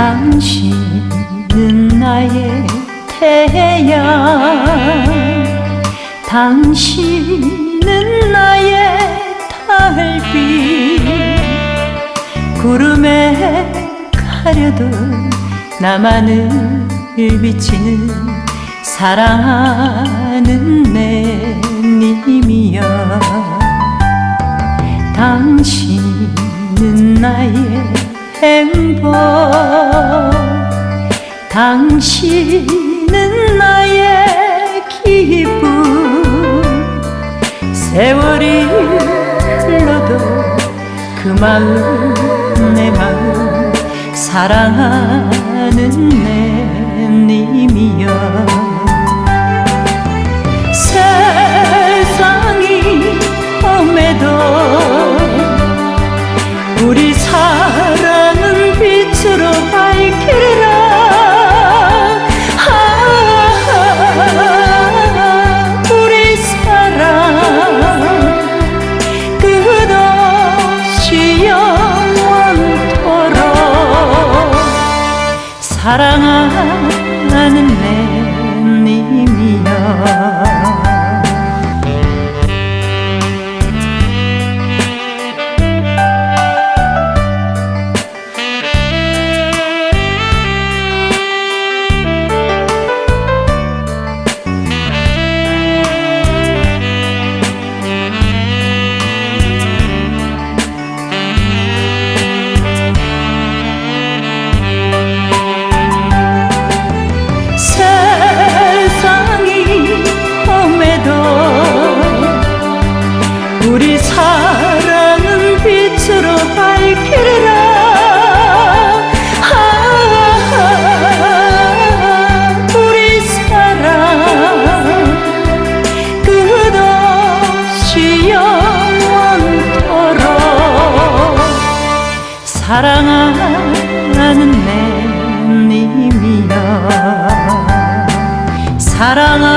당신은 나의 태양. 당신은 나의 달빛. 구름에 가려도 나만을 비치는 사랑하는 내 님이여. 당신은 나의 행복 당신은 나의 기쁨. 세월이 흘러도 그 마음 내 마음 사랑하는 내 님이여. 사랑하는 내 님이여. 사랑을 빛으로 밝히리라. 아, 우리 사랑 끝없이 영원토록 사랑하는 내 님이여. 사랑하